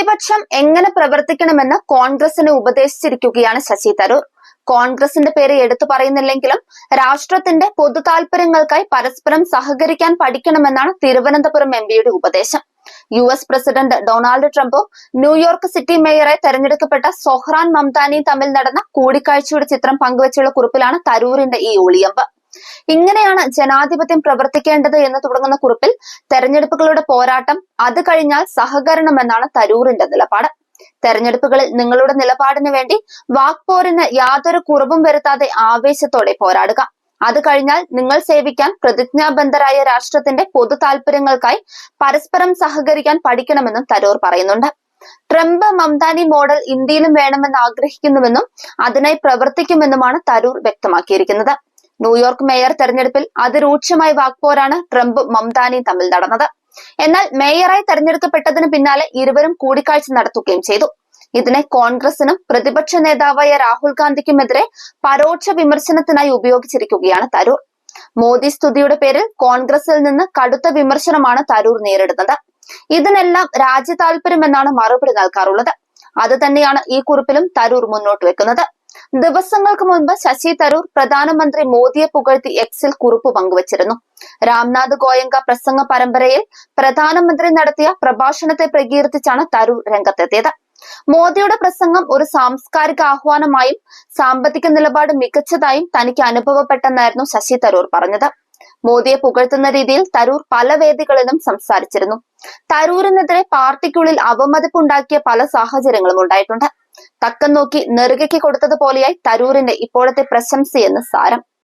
പ്രതിപക്ഷം എങ്ങനെ പ്രവർത്തിക്കണമെന്ന് കോൺഗ്രസിന് ഉപദേശിച്ചിരിക്കുകയാണ് ശശി തരൂർ. കോൺഗ്രസിന്റെ പേര് എടുത്തു പറയുന്നില്ലെങ്കിലും രാഷ്ട്രത്തിന്റെ പൊതു താൽപര്യങ്ങൾക്കായി പരസ്പരം സഹകരിക്കാൻ പഠിക്കണമെന്നാണ് തിരുവനന്തപുരം എം പിയുടെ ഉപദേശം. യു എസ് പ്രസിഡന്റ് ഡൊണാൾഡ് ട്രംപും ന്യൂയോർക്ക് സിറ്റി മേയറെ തെരഞ്ഞെടുക്കപ്പെട്ട സൊഹ്റാൻ മംതാനിയും തമ്മിൽ നടന്ന കൂടിക്കാഴ്ചയുടെ ചിത്രം പങ്കുവച്ചുള്ള കുറിപ്പിലാണ് തരൂരിന്റെ ഈ ഒളിയമ്പ്. ഇങ്ങനെയാണ് ജനാധിപത്യം പ്രവർത്തിക്കേണ്ടത് എന്ന് തുടങ്ങുന്ന കുറിപ്പിൽ തെരഞ്ഞെടുപ്പുകളുടെ പോരാട്ടം അത് കഴിഞ്ഞാൽ സഹകരണം എന്നാണ് തരൂറിന്റെ നിലപാട്. തെരഞ്ഞെടുപ്പുകളിൽ നിങ്ങളുടെ നിലപാടിന് വേണ്ടി വാക്പോരിന് യാതൊരു കുറവും വരുത്താതെ ആവേശത്തോടെ പോരാടുക. അത് കഴിഞ്ഞാൽ നിങ്ങൾ സേവിക്കാൻ പ്രതിജ്ഞാബദ്ധരായ രാഷ്ട്രത്തിന്റെ പൊതു താല്പര്യങ്ങൾക്കായി പരസ്പരം സഹകരിക്കാൻ പഠിക്കണമെന്നും തരൂർ പറയുന്നുണ്ട്. ട്രംപ് മംതാനി മോഡൽ ഇന്ത്യയിലും വേണമെന്ന് ആഗ്രഹിക്കുന്നുവെന്നും അതിനായി പ്രവർത്തിക്കുമെന്നുമാണ് തരൂർ വ്യക്തമാക്കിയിരിക്കുന്നത്. ന്യൂയോർക്ക് മേയർ തെരഞ്ഞെടുപ്പിൽ അതിരൂക്ഷമായ വാക്പോരാണ് ട്രംപ് മംതാനിയും തമ്മിൽ നടന്നത്. എന്നാൽ മേയറായി തെരഞ്ഞെടുക്കപ്പെട്ടതിന് പിന്നാലെ ഇരുവരും കൂടിക്കാഴ്ച നടത്തുകയും ചെയ്തു. ഇതിനെ കോൺഗ്രസിനും പ്രതിപക്ഷ നേതാവായ രാഹുൽ ഗാന്ധിക്കുമെതിരെ പരോക്ഷ വിമർശനത്തിനായി ഉപയോഗിച്ചിരിക്കുകയാണ് തരൂർ. മോദി സ്തുതിയുടെ പേരിൽ കോൺഗ്രസിൽ നിന്ന് കടുത്ത വിമർശനമാണ് തരൂർ നേരിടുന്നത്. ഇതിനെല്ലാം രാജ്യ താല്പര്യമെന്നാണ് മറുപടി നൽകാറുള്ളത്. അത് തന്നെയാണ് ഈ കുറിപ്പിലും തരൂർ മുന്നോട്ട് വെക്കുന്നത്. ദിവസങ്ങൾക്ക് മുൻപ് ശശി തരൂർ പ്രധാനമന്ത്രി മോദിയെ പുകഴ്ത്തി എക്സിൽ കുറിപ്പ് പങ്കുവച്ചിരുന്നു. രാംനാഥ് ഗോയങ്ക പ്രസംഗ പരമ്പരയിൽ പ്രധാനമന്ത്രി നടത്തിയ പ്രഭാഷണത്തെ പ്രകീർത്തിച്ചാണ് തരൂർ രംഗത്തെത്തിയത്. മോദിയുടെ പ്രസംഗം ഒരു സാംസ്കാരിക ആഹ്വാനമായും സാമ്പത്തിക നിലപാട് മികച്ചതായും തനിക്ക് അനുഭവപ്പെട്ടെന്നായിരുന്നു ശശി തരൂർ പറഞ്ഞത്. മോദിയെ പുകഴ്ത്തുന്ന രീതിയിൽ തരൂർ പല വേദികളിലും സംസാരിച്ചിരുന്നു. തരൂരിനെതിരെ പാർട്ടിക്കുള്ളിൽ അവമതിപ്പുണ്ടാക്കിയ പല സാഹചര്യങ്ങളും ഉണ്ടായിട്ടുണ്ട്. തക്കം നോക്കി നെറുകയ്ക്ക് കൊടുത്തതുപോലെയായി തരൂരിന്റെ ഇപ്പോഴത്തെ പ്രശംസയെന്ന് സാരം.